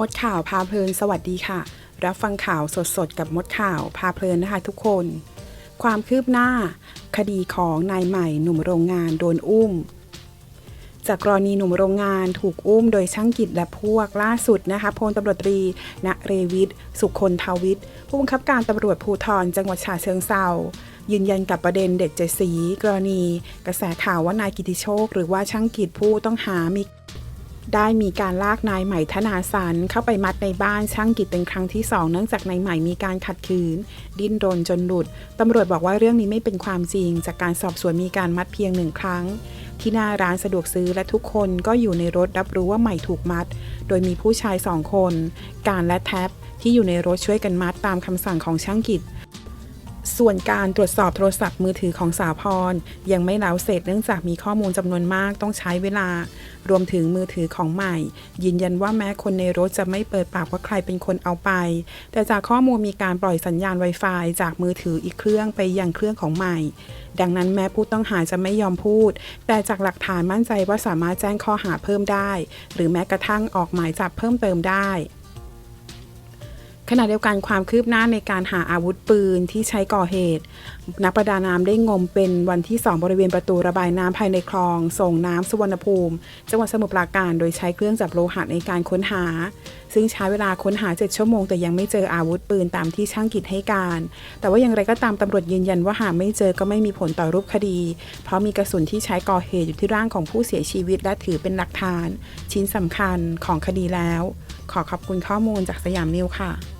มดข่าวพาเพลินสวัสดีค่ะ รับฟังข่าวสดๆ กับมดข่าวพาเพลินนะคะทุกคน ความคืบหน้า คดีของนายใหม่หนุ่มโรงงานโดนอุ้ม จากกรณีหนุ่มโรงงานถูกอุ้มโดยช่างกิจและพวกล่าสุดนะคะพลตำรวจตรีณเรวิทสุคนทาวิทย์ผู้บังคับการตำรวจภูธรจังหวัดฉะเชิงเซายืนยันกับประเด็นเด็กเจดสีกรณี กระแสข่าวว่านายกิติโชค หรือว่าช่างกิจผู้ต้องหามี ได้มีการลากนายใหม่ธนาสันเข้าไปมัดในบ้านช่างกิจเป็นครั้งที่สองเนื่องจากนายใหม่มีการขัดขืน ดิ้นรนจนหลุด ตำรวจบอกว่าเรื่องนี้ไม่เป็นความจริง จากการสอบสวนมีการมัดเพียงหนึ่งครั้ง ที่หน้าร้านสะดวกซื้อและทุกคนก็อยู่ในรถรับรู้ว่าใหม่ถูกมัด โดยมีผู้ชายสองคน การและแท็บที่อยู่ในรถช่วยกันมัดตามคำสั่งของช่างกิจ ส่วนการตรวจสอบโทรศัพท์มือถือของสาวพร ยังไม่แล้วเสร็จเนื่องจากมีข้อมูลจำนวนมากต้องใช้เวลา รวมถึงมือถือของใหม่ ยืนยันว่าแม้คนในรถจะไม่เปิดปากว่าใครเป็นคนเอาไป แต่จากข้อมูลมีการปล่อยสัญญาณ Wi-Fi จากมือถืออีกเครื่องไปยังเครื่องของใหม่ ดังนั้นแม้ผู้ต้องหาจะไม่ยอมพูด แต่จากหลักฐานมั่นใจว่าสามารถแจ้งข้อหาเพิ่มได้ หรือแม้กระทั่งออกหมายจับเพิ่มเติมได้ ขณะเดียวกันความคืบหน้าในการหาอาวุธปืนที่ใช้ก่อเหตุ นักประดาน้ำได้งมเป็นวันที่ 2 บริเวณประตูระบายน้ำภายในคลอง ส่งน้ำสุวรรณภูมิ จังหวัดสมุทรปราการโดยใช้เครื่องจับโลหะในการค้นหา ซึ่งใช้เวลาค้นหา 7 ชั่วโมงแต่ยังไม่เจออาวุธปืนตามที่ช่างกิจให้การ แต่ว่าอย่างไรก็ตามตำรวจยืนยันว่าหากไม่เจอก็ไม่มีผลต่อรูปคดี เพราะมีกระสุนที่ใช้ก่อเหตุอยู่ที่ร่างของผู้เสียชีวิต และถือเป็นหลักฐาน ชิ้นสำคัญของคดีแล้ว ขอขอบคุณข้อมูลจากสยามนิวค่ะ